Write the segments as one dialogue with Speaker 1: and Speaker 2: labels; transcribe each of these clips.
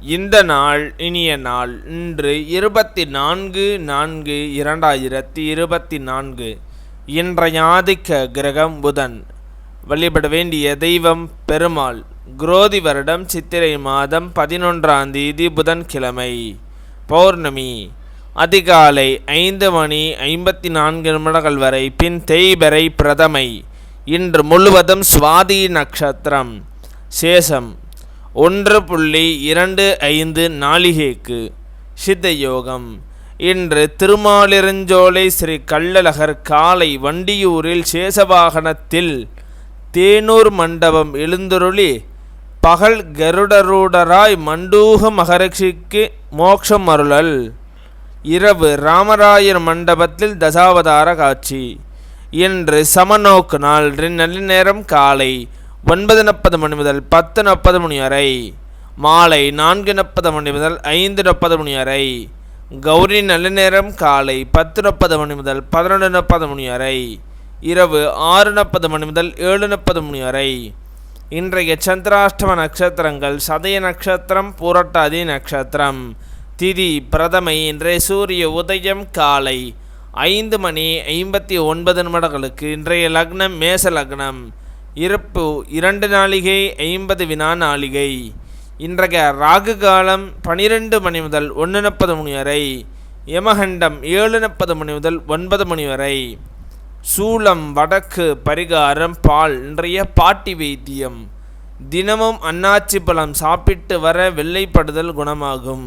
Speaker 1: இந்த நாள் இனிய நாள் இன்று இருபத்தி நான்கு நான்கு இரண்டாயிரத்தி இருபத்தி நான்கு இன்றைய ஆதிக்க கிரகம் புதன். வழிபட வேண்டிய தெய்வம் பெருமாள். குரோதி வருடம் சித்திரை மாதம் பதினொன்றாம் தேதி புதன்கிழமை. பௌர்ணமி. அதிகாலை ஐந்து மணி ஐம்பத்தி நான்கு நிமிடங்கள் வரை பின் தேய்பிறை பிரதமை. இன்று முழுவதும் சுவாதி நட்சத்திரம். சேஷம். ஒன்று புள்ளி இரண்டு ஐந்து நாளிகைக்கு சித்த யோகம் இன்று திருமாலிருஞ்சோலை ஸ்ரீ கள்ளழகர் காலை வண்டியூரில் சேசவாகனத்தில் தேனூர் மண்டபம் எழுந்துருளி பகல் கருடரூடராய் மண்டூக மகரிஷிக்கு மோட்சம் அருளல். இரவு ராமராயர் மண்டபத்தில் தசாவதார காட்சி. இன்று சமநோக்கு நாள் நல்ல நேரம் காலை ஒன்பது முப்பது மணி முதல் பத்து நாற்பது மணி வரை. மாலை நான்கு முப்பது மணி முதல் ஐந்து முப்பது மணி வரை. கௌரி நல்ல நேரம் காலை பத்து முப்பது மணி முதல் பதினொன்று முப்பது மணி வரை. இரவு ஆறு நாற்பது மணி முதல் ஏழு முப்பது மணி வரை. இன்றைய சந்திராஷ்டம நட்சத்திரங்கள் சதய நட்சத்திரம் பூரட்டாதி நட்சத்திரம். திதி பிரதமை இன்றைய சூரிய உதயம் காலை ஐந்து மணி ஐம்பத்தி ஒன்பது நிமிடங்களுக்கு இன்றைய லக்னம் மேச லக்னம். இருப்பு இரண்டு நாளிகை ஐம்பது வினா நாளிகை. இன்றைய ராகு காலம் பனிரெண்டு மணி முதல் ஒன்று முப்பது மணி வரை யமகண்டம் ஏழு முப்பது மணி முதல் ஒன்பது மணி வரை. சூளம் வடக்கு பரிகாரம் பால் இன்றைய பாட்டி வைத்தியம். தினமும் அன்னாச்சி பழம் சாப்பிட்டு வர வெள்ளைப்படுதல் குணமாகும்.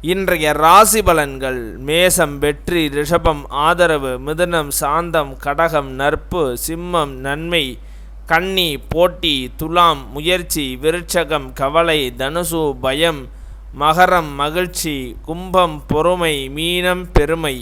Speaker 1: இன்றைய ராசி பலன்கள் மேசம் வெற்றி ரிஷபம் ஆதரவு மிதுனம் சாந்தம் கடகம் நற்பு சிம்மம் நன்மை கன்னி போட்டி துலாம் முயற்சி விருட்சகம் கவலை தனுசு பயம் மகரம் மகிழ்ச்சி கும்பம் பொறுமை மீனம் பெருமை.